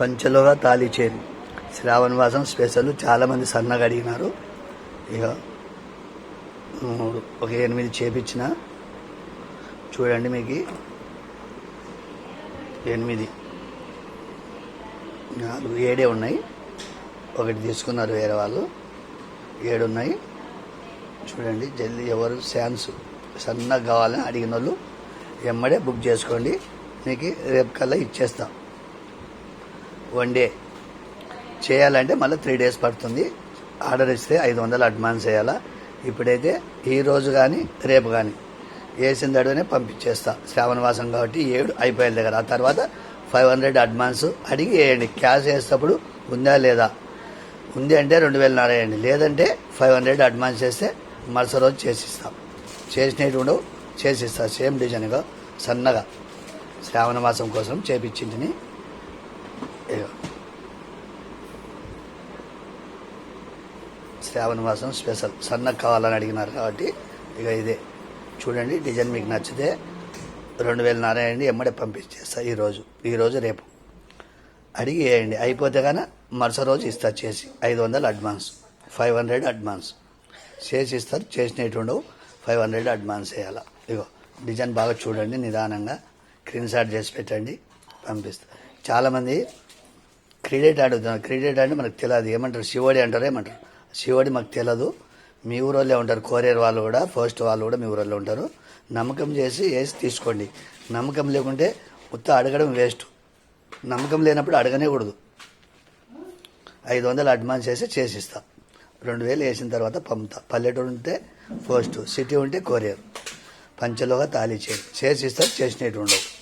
పంచలోగా తాలిచేరి శ్రావణవాసం special చాలామంది సన్నగా అడిగినారు. ఇక మూడు ఒక ఎనిమిది చేపించిన. చూడండి మీకు. ఎనిమిది. నాలుగు ఏడే ఉన్నాయి. ఒకటి తీసుకున్నారు వేరే వాళ్ళు. ఏడు ఉన్నాయి. చూడండి జల్దీ ఎవరు శాన్స్ సన్నగా కావాలని అడిగిన వాళ్ళు ఎమ్మడే బుక్ చేసుకోండి. మీకు రేపు కల్లా ఇచ్చేస్తాం. వన్ డే చేయాలంటే మళ్ళీ త్రీ డేస్ పడుతుంది. ఆర్డర్ ఇస్తే ఐదు వందలు అడ్వాన్స్ వేయాలా? ఇప్పుడైతే ఈ రోజు కానీ రేపు కానీ వేసిన తడవనే పంపించేస్తా. శ్రావణవాసం కాబట్టి ఏడు ఐపీఎల్ దగ్గర. ఆ తర్వాత ఫైవ్ హండ్రెడ్ అడ్వాన్స్ అడిగి వేయండి. క్యాష్ వేసేటప్పుడు ఉందా లేదా? ఉంది అంటే రెండు వేల నారాయండి లేదంటే ఫైవ్ హండ్రెడ్ అడ్వాన్స్ చేస్తే మరుసటి రోజు చేసిస్తాం. చేసినట్టు ఉండవు చేసిస్తా. సేమ్ డిజైన్గా సన్నగా. శ్రావణ మాసం కోసం చేపించింటిని. శ్రావణ మాసం స్పెషల్. సన్నగా కావాలని అడిగినారు కాబట్టి ఇక ఇదే. చూడండి డిజైన్ మీకు నచ్చితే రెండు వేల నారాయండి ఎమ్మడే పంపించేస్తా ఈరోజు ఈరోజు రేపు. అడిగి వేయండి. అయిపోతే కానీ మరుసటి రోజు ఇస్తారు చేసి. ఐదు వందలు అడ్వాన్స్. Five hundred advance. చేసి ఇస్తారు. చేసినట్టు ఉండవు. ఫైవ్ హండ్రెడ్ అడ్వాన్స్ వేయాలి. ఇగో డిజైన్ బాగా చూడండి నిదానంగా. స్క్రీన్ షాట్ చేసి పెట్టండి పంపిస్తా. చాలామంది క్రెడిట్ అడుగుతున్నారు క్రెడిట్ అంటే మనకు తెలియదు ఏమంటారు? శివడి అంటారు ఏమంటారు? శివుడి మాకు తెలియదు మీ ఊరోళ్ళే ఉంటారు. కొరియర్ వాళ్ళు కూడా పోస్ట్ వాళ్ళు కూడా మీ ఊరోళ్ళే ఉంటారు. నమ్మకం చేసి వేసి తీసుకోండి. నమ్మకం లేకుంటే ఉత్త అడగడం వేస్ట్. నమ్మకం లేనప్పుడు అడగనేకూడదు. ఐదు వందలు అడ్వాన్స్ చేసి చేసిస్తా. రెండు వేలు వేసిన తర్వాత పంపుతా. పల్లెటూరు ఉంటే పోస్ట్ సిటీ ఉంటే కొరియర్ పంచలోగా తాళీ చేసి చేసిస్తారు చేసినట్టు ఉండవు.